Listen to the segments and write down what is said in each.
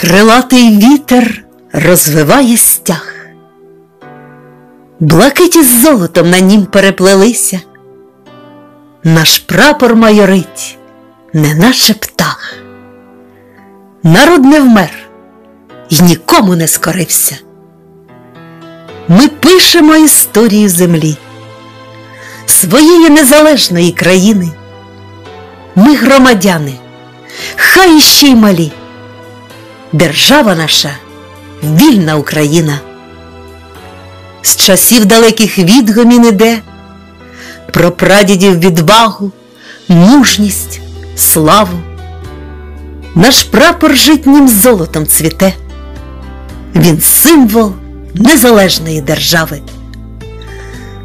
Крилатий вітер розвиває стяг, блакиті з золотом на нім переплелися, наш прапор майорить, неначе птах. Народ не вмер і нікому не скорився. Ми пишемо історію землі, своєї незалежної країни. Ми громадяни, хай іще й малі. Держава наша вільна Україна. З часів далеких відгомін іде про прадідів відвагу, мужність, славу. Наш прапор житнім золотом цвіте. Він символ незалежної держави.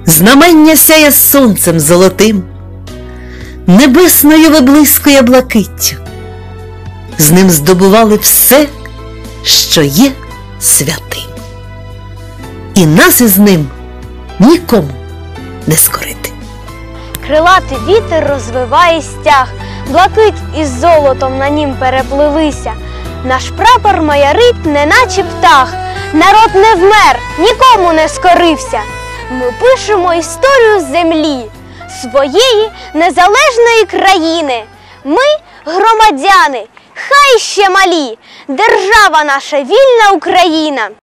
Знамення сяє сонцем золотим, небесною виблискує блакиттю. З ним здобували все, що є святим. І нас із ним нікому не скорити. Крилатий вітер розвиває стяг, блакить із золотом на нім переплилися. Наш прапор маярить, неначе птах. Народ не вмер, нікому не скорився. Ми пишемо історію землі, своєї незалежної країни. Ми громадяни, хай ще малі, держава наша вільна Україна.